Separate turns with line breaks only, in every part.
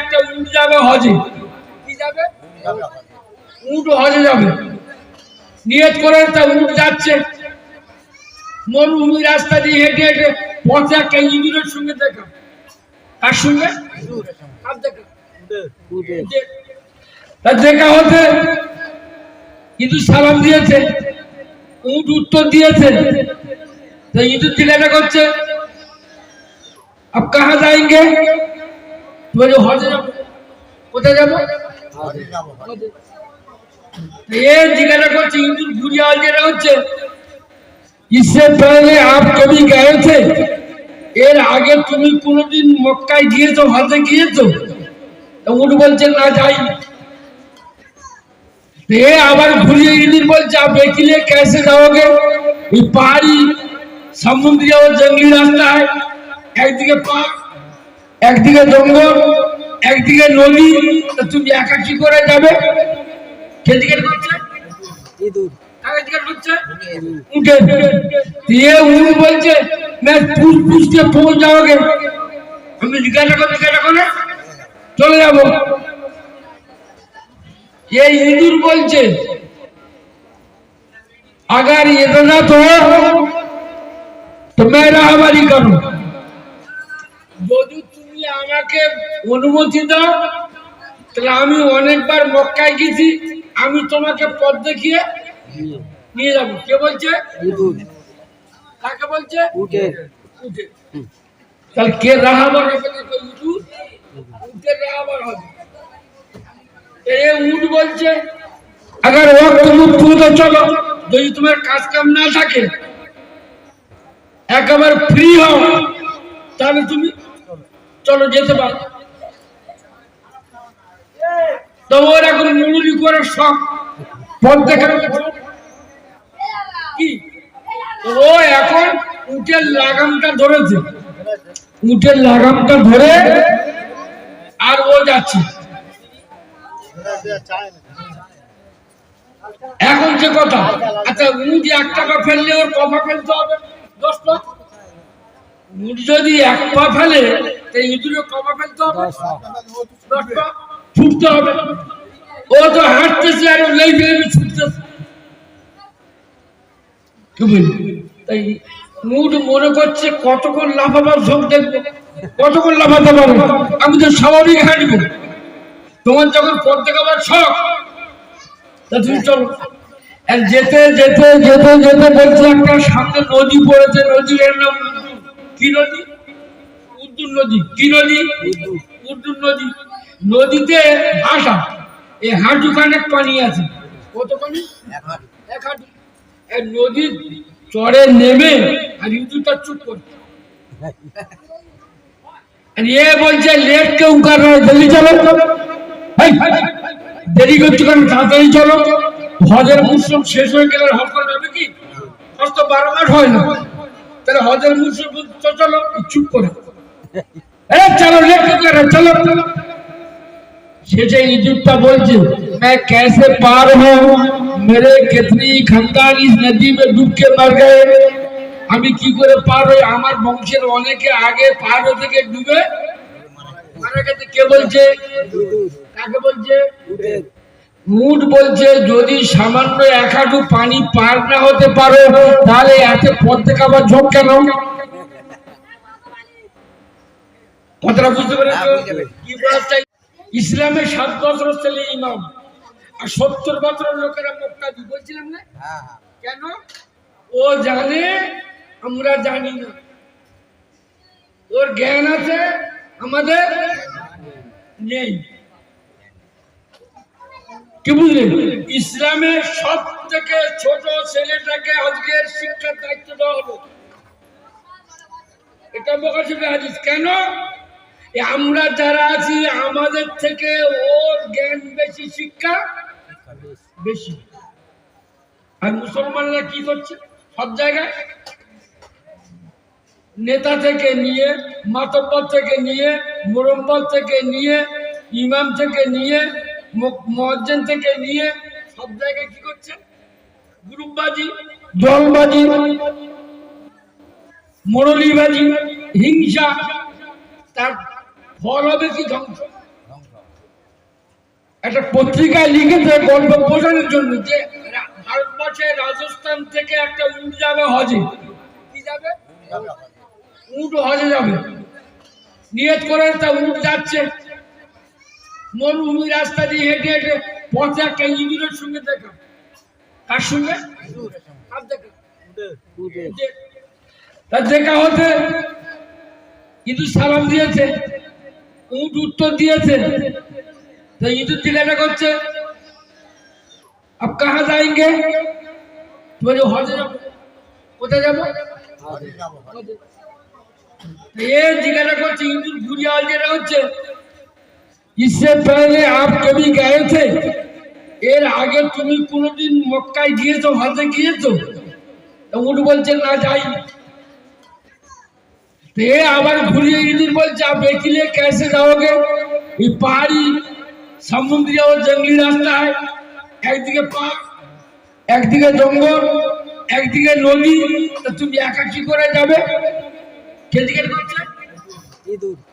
একটা যাবে হজে। কি যাবে? হজে যাবে। নিয়ত করে যাচ্ছে। মরুভূমি রাস্তা দিয়ে হেঁটে হেঁটে পথে একটা সঙ্গে দেখা। কার সঙ্গে? তার দেখা? হতে ইঁদুর সালাম দিয়েছে উঠ উত্তর দিয়েছে। তো ইঁদুর জিজ্ঞাসা করছে, আপ কাহা তুমি কি হজে যাবো কোথায় যাবো এর জিজ্ঞাসা করছে ইন্দুর ঘুরিয়ে যেটা হচ্ছে इससे पहले आप कभी गए थे এর আগে তুমি কোনোদিন মক্কায় গিয়েছো হাতে গিয়েছো উঠ বলছে না যাই এ আবার ঘুরিয়ে ইদিন বলছে आप अकेले कैसे जाओगे ये पहाड़ी समुद्री और जंगली रास्ता है একদিকে পাহাড় একদিকে জঙ্গল একদিকে নদী তা তুমি একা কি করে যাবে কে জিজ্ঞেস করছে কাকে জিজ্ঞেস করছে উঠে দিয়ে উঠ বলছে मैं पूछ पूछ के पहुंच जाओगे আমি জিজ্ঞাসা করে জিজ্ঞাসা করে চলে যাব ये ইঁদুর বলছে अगर इतना तो तो मैं রাহাবারি করো যদি তুমি আমাকে অনুমতি দাও। তাহলে আমি অনেকবার মক্কায় গেছি আমি তোমাকে পথ দেখিয়ে নিয়ে যাব। কে বলছে? কাকে বলছে? বলছে আগার চলো যদি তোমার কাজ কাম না থাকে একেবারে ফ্রি হও তাহলে তুমি চলো যেতে পারো। তো ওর এখন মুরুলি করে সব পথ দেখানো কি? ও এখন উটের লাগামটা ধরেছে। উটের লাগামটা ধরে আর ও যাচ্ছে। এখন যে কথা আচ্ছা উট এক টাকা ফেললে ওর কপা ফেলতে হবে। দশ পা উট যদি এক পা ফেলে ইঁদুরে কপা ফেলতে হবে? দশ পা। ছুটতে হবে। ও তো হাঁটতেছে আর লেই ফেলে ছুটতেছে। কি তাই মুড মনে করছে কতক্ষণ লাফাবার ঝোঁক দেখব? কতক্ষণ লাফাতে পারব? আমি তো স্বাভাবিক হাঁটবো। তোমার যখন পথ দেখাবার শখ তা তুমি চলো। আর যেতে যেতে যেতে যেতে বলছে একটা সামনে নদী পড়েছে নদীর নাম। কি নদী? উর্দুর নদী। কি নদী? উর্দুর নদী। নদীতে ভাষা এই হাঁটু খানেক পানি আছে। কত পানি? এক হাঁটু। এই নদীর চড়ে নেমে আর চুপ করে। আর এ বলছে লেট কেউ চলো। দেরি করছ কেন? তাড়াতাড়ি চলো। হজের মৌসুম শেষ হয়ে গেলে হজ করা যাবে কি? হজ তো বারো মাস হয় না। তাহলে হজের মৌসুম তো চলো চুপ করে এ চলো লেট কেউ করে চলো শেষে ইঁদুরটা বলছে मैं कैसे पार हूँ मेरे कितनी खानदान इस नदी में डूब के मर गए আমি কি করে পার হই আমার বংশের অনেকে আগে পার হতে গিয়ে ডুবে মারা গেছে কে বলছে কাকে বলছে মুড বলছে যদি সামান্য এক হাঁটু পানি পার না হতে পারো তাহলে এত পথ থেকে আবার ঝোঁক কেন? কথাটা বুঝতে পেরেছ?
হ্যাঁ,
সাত বছর ছেলে ইমাম আর সত্তর লোকেরা মোক্তাদি বলছিলাম না? কেন? ও জানে আমরা জানি না। ওর জ্ঞান আছে আমাদের নেই। কি বুঝলেন? ইসলামের সব থেকে ছোট ছেলেটাকে আজকের শিক্ষার দায়িত্ব দেওয়া হলো এটা বোকাশিফে হাদিস। কেন? আমরা যারা আছি, আমাদের থেকে ওর জ্ঞান বেশি, শিক্ষা বেশি। আর মুসলমানরা কি করছে? সব জায়গায়? নেতা থেকে নিয়ে, মাতব্বর থেকে নিয়ে মোরম্বর থেকে নিয়ে, ইমাম থেকে নিয়ে মজ্জেন থেকে নিয়ে সব জায়গায় কি করছে? গ্রুপবাজি দলবাজি মোড়লিবাজি হিংসা তার ফল হবে কি ধ্বংস? একটা পত্রিকায় লিখেছে গল্প বোঝানোর জন্য যে ভারতবর্ষের রাজস্থান থেকে একটা উট যাবে হজে। কি যাবে? উট হজে যাবে। নিয়ত করে তা উট যাচ্ছে। মরুভূমি রাস্তা দিয়ে হেঁটে হেঁটে পথে একটা ইঁদুরের সঙ্গে দেখা। কার সঙ্গে? দেখা? তার দেখা হতে ইঁদুর সালাম দিয়েছে, উট উত্তর দিয়েছে। তো ইঁদুর জিজ্ঞাসা করছে। আপ কাহা যাएंगे বলে হজে যাব, কোথায় যাব। এ জিজ্ঞাসা করছে, ইঁদুর ঘুরিয়ে হচ্ছে इससे पहले आप कभी गए थे এর আগে তুমি কোনোদিন মক্কায় গিয়েছো হজে গিয়েছো তো উঠ বলছে না যাই तो ये আবার ঘুরিয়ে ইঁদুর বলছে आप अकेले कैसे जाओगे ये पहाड़ी समुद्री और जंगली रास्ता है একদিকে পাহাড় একদিকে জঙ্গল একদিকে নদী তো তুমি একা কি করে যাবে কে জিজ্ঞেস করছে কাকে জিজ্ঞেস করছে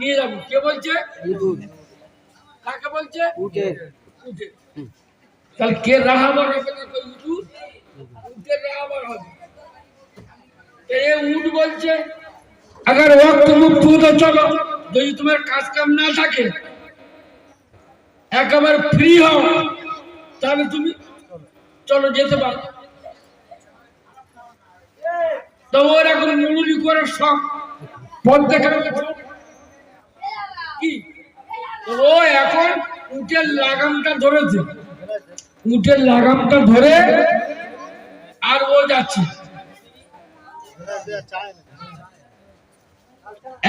নিয়ে যাব। কে বলছে? কাকে বলছে? তাহলে কে রাহাবার হবে না উঠুন? উঠে রাহাবার হবে। কাজ কাম না থাকে একেবারে ফ্রি হও তাহলে তুমি চলো যেতে পারো। তো ওরকম মুরুলি করে সব পথ দেখা কি? ও এখন উটের লাগামটা ধরেছে। উটের লাগামটা ধরে আর ও যাচ্ছে।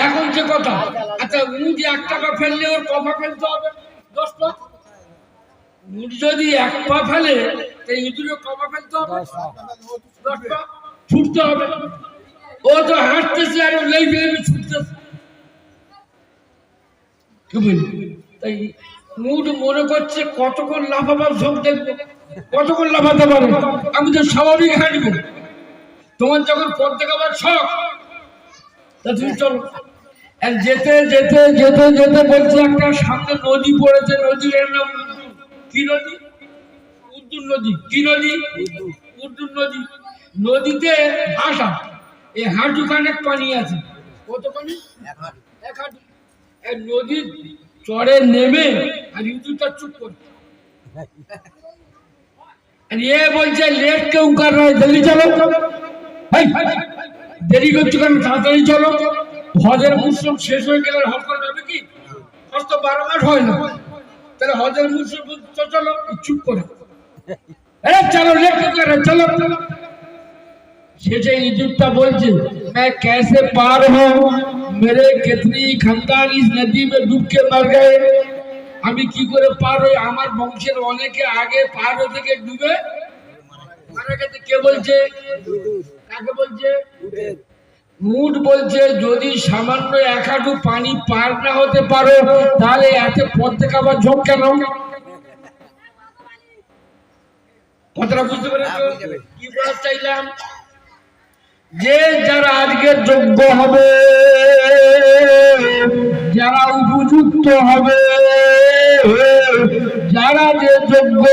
এখন যে কথা আচ্ছা উট এক টাকা ফেললে ওর কফা ফেলতে হবে? দশ পা? উট যদি এক পা ফেলে ইঁদুরে কফা ফেলতে হবে? দশ পা। ছুটতে হবে। ও তো হাঁটতেছে আর লেগে ছুটতেছে। তাই মুড মনে করছে কতক্ষণ লাফাবার ঝোঁক দেখব? কতক্ষণ লাফাতে পারে? আমি তো স্বাভাবিক হাঁটবো। তোমার যখন পথ দেখাবার শখ তা তুমি চলো। আর যেতে যেতে যেতে যেতে বলছে একটা সামনে নদী পড়েছে নদীর নাম। কি নদী? উর্দুর নদী। কি নদী? উর্দুর নদী। নদীতে ভাষা এই হাঁটু খানেক পানি আছে। কত পানি? এক হাঁটু। নদীর চড়ে নেমে আর ইঁদুরটা চুপ করে এ বলছে লেট কেউ কার চলো দেরি করছ কেন তাড়াতাড়ি চলো হজের মৌসুম শেষ হয়ে গেলে হজ করা যাবে কি হজ তো বারো মাস হয় না তাহলে হজের মৌসুম তো চলো চুপ করে চলো লেট क्यों कर रहे हो? चलो শেষে ইজিপ্টটা বলছে मैं कैसे पार हूँ मेरे कितनी खानदान इस नदी में डूब के मर गए আমি কি করে পার হই আমার বংশের অনেকে আগে পার হতে গিয়ে ডুবে মারা গেছে কে বলছে কাকে বলছে মুড বলছে যদি সামান্য এক হাঁটু পানি পার না হতে পারো তাহলে এত পথ থেকে আবার ঝোঁক কেন কথাটা বুঝতে পেরেছো কি বলার চাইলাম যে যারা আজকে যোগ্য হবে যারা উপযুক্ত হবে যারা যে যোগ্য,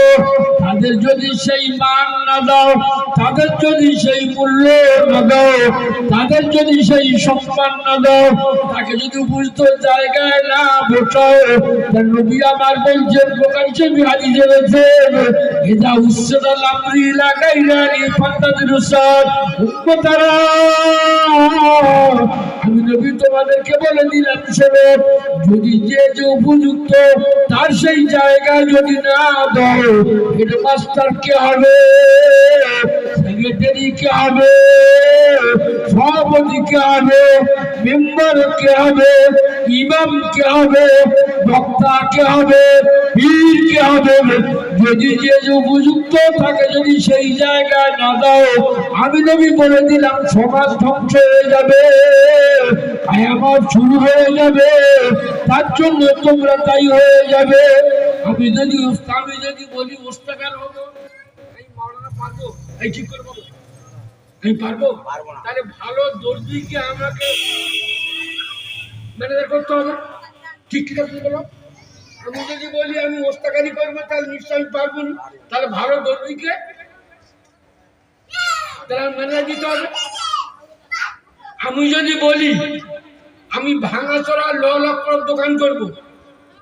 তাদের যদি সেই মান না দাও, তাদের যদি সেই মূল্য না দাও, তাদের যদি সেই সম্মান না দাও, তাকে যদি উপযুক্ত জায়গায় না বসাও, তার নবী আমার বলছেন প্রকাশ্যে বিহারি জেনেছেন এটা উচ্চতাল আমরি লাগাই রানি ফান্তাদের উম্মতারা, আমি নবী তোমাদেরকে বলে দিলাম, শোনো, যদি যে যে উপযুক্ত, তার সেই জায়গায় যদি না দাও হবে? সেক্রেটারি কে হবে? কে হবে? মেম্বার কে হবে? ইমাম কে হবে? বক্তা কে হবে? যদি যে যে উপযুক্ত থাকে, যদি সেই জায়গায় না দাও, আমি নবী বলে দিলাম, সমাজ ধ্বংস হয়ে যাবে আমার শুরু হয়ে যাবে, তার জন্য তোমরা তাই হয়ে যাবে। আমি যদি আমি যদি বলি ওস্তাকার হব? এই মাওলানা পারব? এই ঠিক করে বলো আমি পারব?
পারব না।
তাহলে ভালো দর্জিকে আমাকে ম্যানেজার করতে হবে? ঠিক ঠিক আছে বলো। আমি যদি বলি আমি ওস্তাকারি করব তাহলে নিশ্চয়ই আমি পারব না। তাহলে ভালো দর্জিকে তাহলে ম্যানেজার দিতে হবে। আমি যদি বলি আমি ভাঙাচোরা ল লক্কর দোকান করব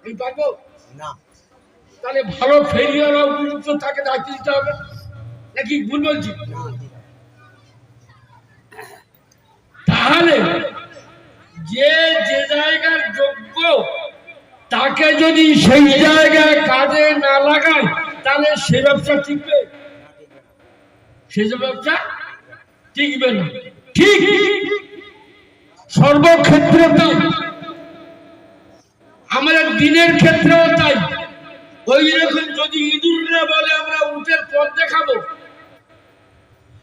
আমি পারব?
না।
তাহলে ভালো ফেরিয়ার উপযুক্ত তাকে দায়িত্ব দিতে হবে। নাকি ভুল বলছি তাহলে যে যে জায়গার যোগ্য, তাকে যদি সেই জায়গায় কাজে না লাগায়, তাহলে সে ব্যবসা টিকবে? সে যে ব্যবসা টিকবে না। ঠিক সর্বক্ষেত্রে তাই। আমাদের দিনের ক্ষেত্রেও তাই। যদি ইঁদুররা বলে আমরা পথ দেখাবো,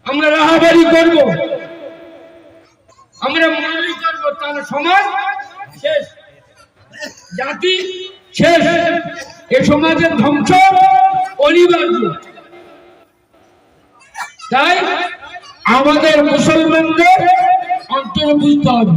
আমরা করব, আমরা সমাজ শেষ, জাতি শেষ, এ সমাজের ধ্বংস, অনিবার্য। তাই আমাদের মুসলমানদের অন্তর বুঝতে হবে।